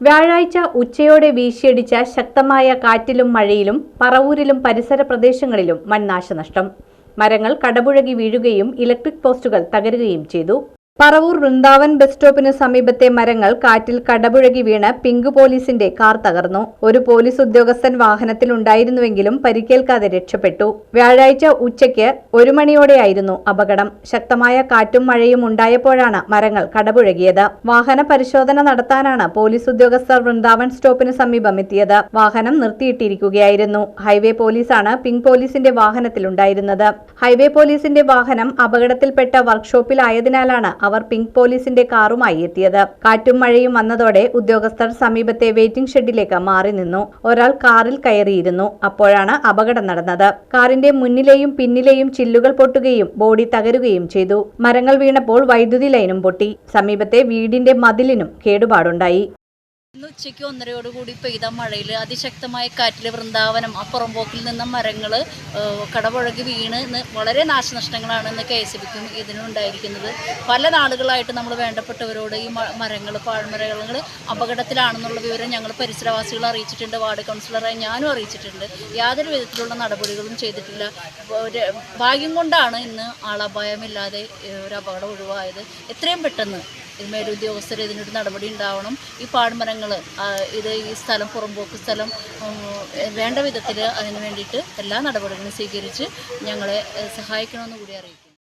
വ്യാഴാഴ്ച ഉച്ചയോടെ വീശിയടിച്ച ശക്തമായ കാറ്റിലും മഴയിലും പറവൂരിലും പരിസര പ്രദേശങ്ങളിലും വൻ നാശനഷ്ടം മരങ്ങൾ കടപുഴകി വീഴുകയും ഇലക്ട്രിക് പോസ്റ്റുകൾ തകരുകയും ചെയ്തു. പറവൂർ വൃന്ദാവൻ ബസ് സ്റ്റോപ്പിന് സമീപത്തെ മരങ്ങൾ കാറ്റിൽ കടപുഴകി വീണ് പിങ്ക് പോലീസിന്റെ കാർ തകർന്നു. ഒരു പോലീസ് ഉദ്യോഗസ്ഥൻ വാഹനത്തിൽ ഉണ്ടായിരുന്നുവെങ്കിലും പരിക്കേൽക്കാതെ രക്ഷപ്പെട്ടു. വ്യാഴാഴ്ച ഉച്ചയ്ക്ക് ഒരു മണിയോടെയായിരുന്നു അപകടം. ശക്തമായ കാറ്റും മഴയും ഉണ്ടായപ്പോഴാണ് മരങ്ങൾ കടപുഴകിയത്. വാഹന പരിശോധന നടത്താനാണ് പോലീസ് ഉദ്യോഗസ്ഥർ വൃന്ദാവൻ സ്റ്റോപ്പിന് സമീപം എത്തിയത്. വാഹനം നിർത്തിയിട്ടിരിക്കുകയായിരുന്നു. ഹൈവേ പോലീസാണ് പിങ്ക് പോലീസിന്റെ വാഹനത്തിലുണ്ടായിരുന്നത്. ഹൈവേ പോലീസിന്റെ വാഹനം അപകടത്തിൽപ്പെട്ട വർക്ക്ഷോപ്പിലായതിനാലാണ് അവർ പിങ്ക് പോലീസിന്റെ കാറുമായി എത്തിയത്. കാറ്റും മഴയും വന്നതോടെ ഉദ്യോഗസ്ഥർ സമീപത്തെ വെയിറ്റിംഗ് ഷെഡിലേക്ക് മാറി നിന്നു. ഒരാൾ കാറിൽ കയറിയിരുന്നു. അപ്പോഴാണ് അപകടം നടന്നത്. കാറിന്റെ മുന്നിലെയും പിന്നിലെയും ചില്ലുകൾ പൊട്ടുകയും ബോഡി തകരുകയും ചെയ്തു. മരങ്ങൾ വീണപ്പോൾ വൈദ്യുതി ലൈനും പൊട്ടി. സമീപത്തെ വീടിന്റെ മതിലിനും കേടുപാടുണ്ടായി. ഇന്ന് ഉച്ചയ്ക്ക് ഒന്നരയോടുകൂടി പെയ്ത മഴയിൽ അതിശക്തമായ കാറ്റിൽ വൃന്ദാവനം അപ്പുറം പോക്കിൽ നിന്ന മരങ്ങൾ കടപുഴകി വീണ് വളരെ നാശനഷ്ടങ്ങളാണ് ഇന്ന് കെ എസ് ബിക്കും ഇതിനുണ്ടായിരിക്കുന്നത് പല നാളുകളായിട്ട് നമ്മൾ വേണ്ടപ്പെട്ടവരോട് ഈ മരങ്ങൾ പാഴ്മരങ്ങൾ അപകടത്തിലാണെന്നുള്ള വിവരം ഞങ്ങൾ പരിസരവാസികളെ അറിയിച്ചിട്ടുണ്ട് വാർഡ് കൗൺസിലറായി ഞാനും അറിയിച്ചിട്ടുണ്ട്. യാതൊരു വിധത്തിലുള്ള നടപടികളും ചെയ്തിട്ടില്ല. ഭാഗ്യം കൊണ്ടാണ് ഇന്ന് ആളപായമില്ലാതെ ഒരു അപകടം ഒഴിവായത്. എത്രയും പെട്ടെന്ന് മേലുദ്യോഗസ്ഥർ ഇതിനൊരു നടപടി ഉണ്ടാവണം. ഈ പാഴ്മരങ്ങൾ ഇത് ഈ സ്ഥലം പുറമ്പോക്ക് സ്ഥലം വേണ്ട വിധത്തിൽ അതിന് വേണ്ടിയിട്ട് എല്ലാ നടപടികളും സ്വീകരിച്ച് ഞങ്ങളെ സഹായിക്കണമെന്ന് കൂടി അറിയിക്കും